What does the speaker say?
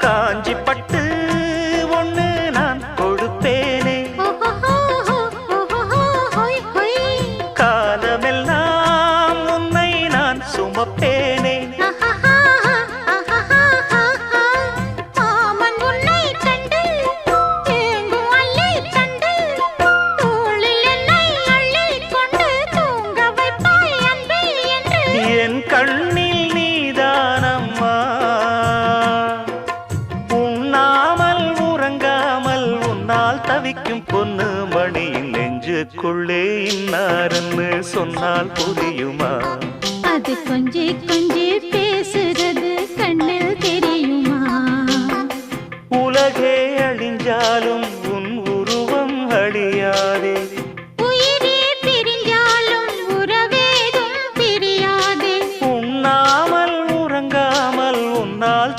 காஞ்சி பட்டு ஒண்ணு நான் கொடுப்பேனே காலமெல்லாம் உன்னை நான் சுமப்பேனே. மாமன் உன்னை தவிக்கும் பொண்ணு மணியின் நெஞ்சுக்குள்ளே இன்னாருன்னு சொன்னால் புரியுமா? அது கொஞ்சி கொஞ்சி பேசுறது கண்ணில் தெரியுமா? உலகே அழிஞ்சாலும்